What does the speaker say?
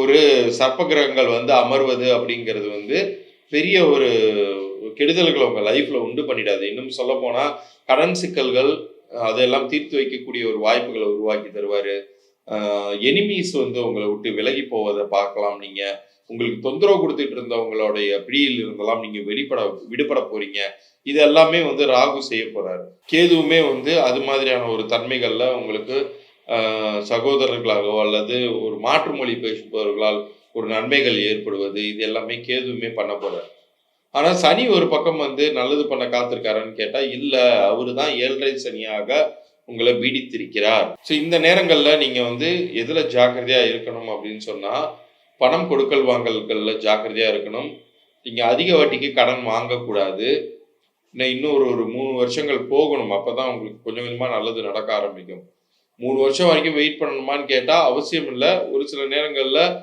ஒரு சர்ப்பகிரகங்கள் வந்து அமர்வது அப்படிங்கிறது வந்து பெரிய ஒரு கெடுதல்களை உங்கள் லைஃப்பில் உண்டு பண்ணிடாது. இன்னும் சொல்ல போனால் கடன் சிக்கல்கள் அதெல்லாம் தீர்த்து வைக்கக்கூடிய ஒரு வாய்ப்புகளை உருவாக்கி தருவார். எனிமீஸ் வந்து உங்களை விட்டு விலகி போவதை பார்க்கலாம் நீங்கள் உங்களுக்கு தொந்தரவு கொடுத்துட்டு இருந்தவங்களுடைய பிடியில் இருந்தெல்லாம் நீங்கள் வெளிப்பட விடுபட போறீங்க. இது எல்லாமே வந்து ராகு செய்ய போறாரு. கேதுவுமே வந்து அது மாதிரியான ஒரு தன்மைகளில் உங்களுக்கு சகோதரர்களாகவோ அல்லது ஒரு மாற்று மொழி பேசுபவர்களால் ஒரு நன்மைகள் ஏற்படுவது இது எல்லாமே கேதுவுமே பண்ண போகிறார் ஆனால் சனி ஒரு பக்கம் வந்து நல்லது பண்ண காத்திருக்காருன்னு கேட்டால் இல்லை அவரு தான் ஏழரை சனியாக உங்களை பீடித்திருக்கிறார். ஸோ இந்த நேரங்களில் நீங்கள் வந்து எதில் ஜாக்கிரதையாக இருக்கணும் அப்படின்னு சொன்னால் பணம் கொடுக்கல் வாங்கல்களில் ஜாக்கிரதையாக இருக்கணும். நீங்கள் அதிக வட்டிக்கு கடன் வாங்கக்கூடாது. இன்னும் இன்னொரு ஒரு மூணு வருஷங்கள் போகணும். அப்போ தான் உங்களுக்கு கொஞ்சம் கொஞ்சமாக நல்லது நடக்க ஆரம்பிக்கும். மூணு வருஷம் வரைக்கும் வெயிட் பண்ணணுமான்னு கேட்டால் அவசியம் இல்லை. ஒரு சில நேரங்களில்